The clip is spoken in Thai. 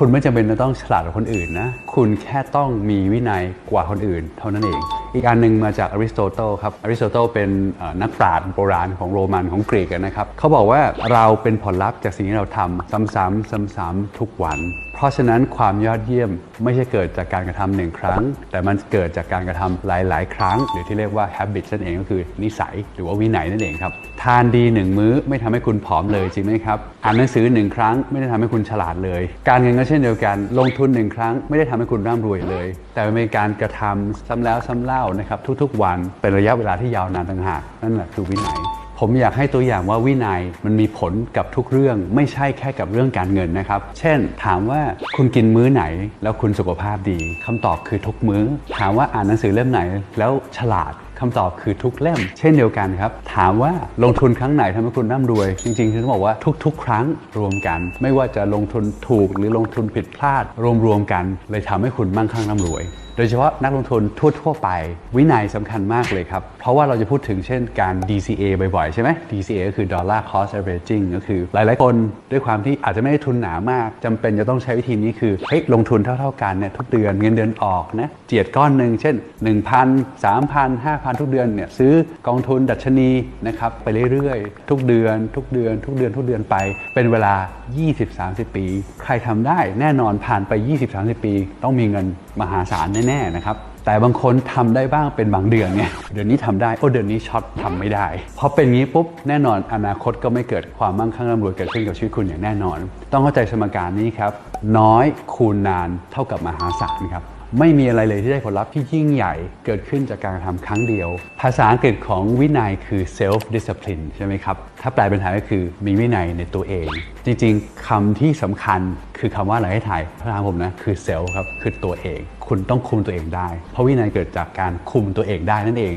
คุณไม่จำเป็นจะต้องฉลาดกว่าคนอื่นนะ คุณแค่ต้องมีวินัยกว่าคนอื่น เท่านั้นเองอีกอันหนึ่งมาจากอริสโตเติลครับอริสโตเติลเป็นนักปราชญ์โบราณของโรมันของกรีกนะครับเขาบอกว่าเราเป็นผลลัพธ์จากสิ่งที่เราทำซ้ำๆซ้ำๆทุกวัน เพราะฉะนั้นความยอดเยี่ยมไม่ใช่เกิดจากการกระทำหนึ่งครั้ง แต่มันเกิดจากการกระทำหลาย ๆ ครั้ง หรือที่เรียกว่า habit นั่นเองก็คือนิสัยหรือว่าวินัยนั่นเองครับทานดีหนึ่งมื้อไม่ทำให้คุณผอมเลยจริงไหมครับอ่านหนังสือหนึ่งครั้งไม่ได้ทำให้คุณฉลาดเลย การเงินก็เช่นเดียวกัน ลงทุนหนึ่งครั้ง ไม่ได้ทำให้คุณร่ำรวยเลย แต่เป็นการกระทำซ้ำแล้วซ้ำเล่านะครับทุกๆ วันเป็นระยะเวลาที่ยาวนานต่างหากนั่นแหละคือวินัยผมอยากให้ตัวอย่างว่าวินัยมันมีผลกับทุกเรื่องไม่ใช่แค่กับเรื่องการเงินนะครับ เช่น ถามว่าคุณกินมื้อไหน แล้วคุณสุขภาพดีคำตอบคือทุกมื้อ ถามว่าอ่านหนังสือเล่มไหน แล้วฉลาดคำตอบคือทุกเล่ม เช่นเดียวกันครับ ถามว่าลงทุนครั้งไหนทำให้คุณร่ำรวย จริงๆคือต้องบอกว่าทุก ๆ ครั้งรวมกัน ไม่ว่าจะลงทุนถูกหรือลงทุนผิดพลาด รวมๆกัน เลยทำให้คุณมั่งคั่งร่ำรวย โดยเฉพาะนักลงทุนทั่ว ๆ ไป วินัยสำคัญมากเลยครับ เพราะว่าเราจะพูดถึงเช่นการ DCA บ่อยๆ ใช่ไหม DCA ก็คือ Dollar Cost Averaging ก็คือหลายๆ คนด้วยความที่อาจจะไม่ได้ทุนหนามากจำเป็นจะต้องใช้วิธีนี้คือเฮ้ยลงทุนเท่า ๆ กันเนี่ยทุกเดือนเงินเดือนออกนะเจียดก้อนหนึ่งเช่น 1,000 3,000 5,000 ทุกเดือนเนี่ยซื้อกองทุนดัชนีนะครับไปเรื่อยๆ ทุกเดือน ทุกเดือน ทุกเดือนทุกเดือนไป เป็นเวลา 20-30 ปี ใครทำได้แน่นอนผ่านไป 20-30 ปี ต้องมีเงินมหาศาลแน่แน่นะครับ แต่บางคนทำได้บ้างเป็นบางเดือนไงเดือนนี้ทำได้ โอ้เดือนนี้ช็อตทำไม่ได้ พอเป็นงี้ปุ๊บแน่นอนอนาคตก็ไม่เกิดความมั่งคั่งร่ำรวยเกิดขึ้นกับชีวิตคุณอย่างแน่นอน ต้องเข้าใจสมการนี้ครับ น้อยคูณนานเท่ากับมหาศาลครับ ไม่มีอะไรเลยที่ได้ผลลัพธ์ที่ยิ่งใหญ่เกิดขึ้นจากการทำครั้งเดียว ภาษาอังกฤษของวินัยคือ self discipline ใช่ไหมครับ ถ้าแปลเป็นไทยก็คือมีวินัยในตัวเอง จริงๆคำที่สำคัญคือคำว่าอะไรให้ไทยพระรามผมนะคือ self ครับคือตัวเอง คุณต้องคุมตัวเองได้ เพราะวินัยเกิดจากการคุมตัวเองได้นั่นเอง